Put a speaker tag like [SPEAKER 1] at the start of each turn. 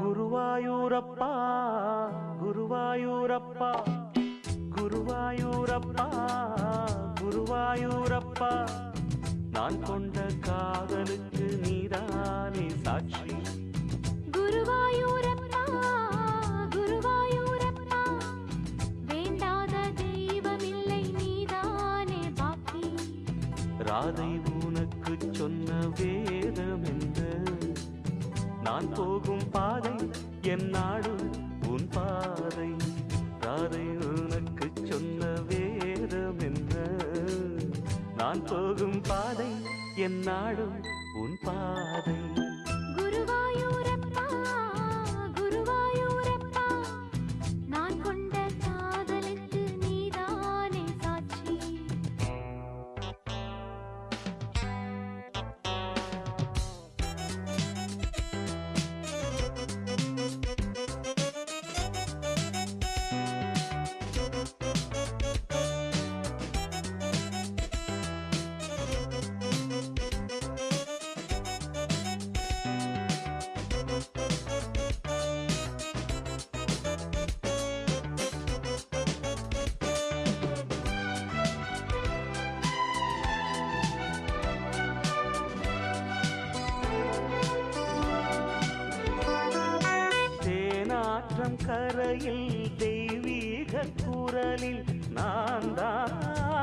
[SPEAKER 1] குருவாயூரப்பா குருவாயூரப்பா குருவாயூரப்பா குருவாயூரப்பா. நான் கொண்ட காதலுக்கு நீதானே சாட்சி.
[SPEAKER 2] குருவாயூரப்பா குருவாயூரப்பா. வேண்டாத தெய்வமில்லை நீதானே பாக்கி.
[SPEAKER 1] ராதை உனக்கு சொன்ன வேதம் நான் போகும் பாதை என் நாடு உன் பாதை. ராதை உனக்கு சொன்ன வேதம் என்ன? நான் போகும் பாதை என் நாடு உன் கரையில் தெய்வீக குரலில் நான் தான்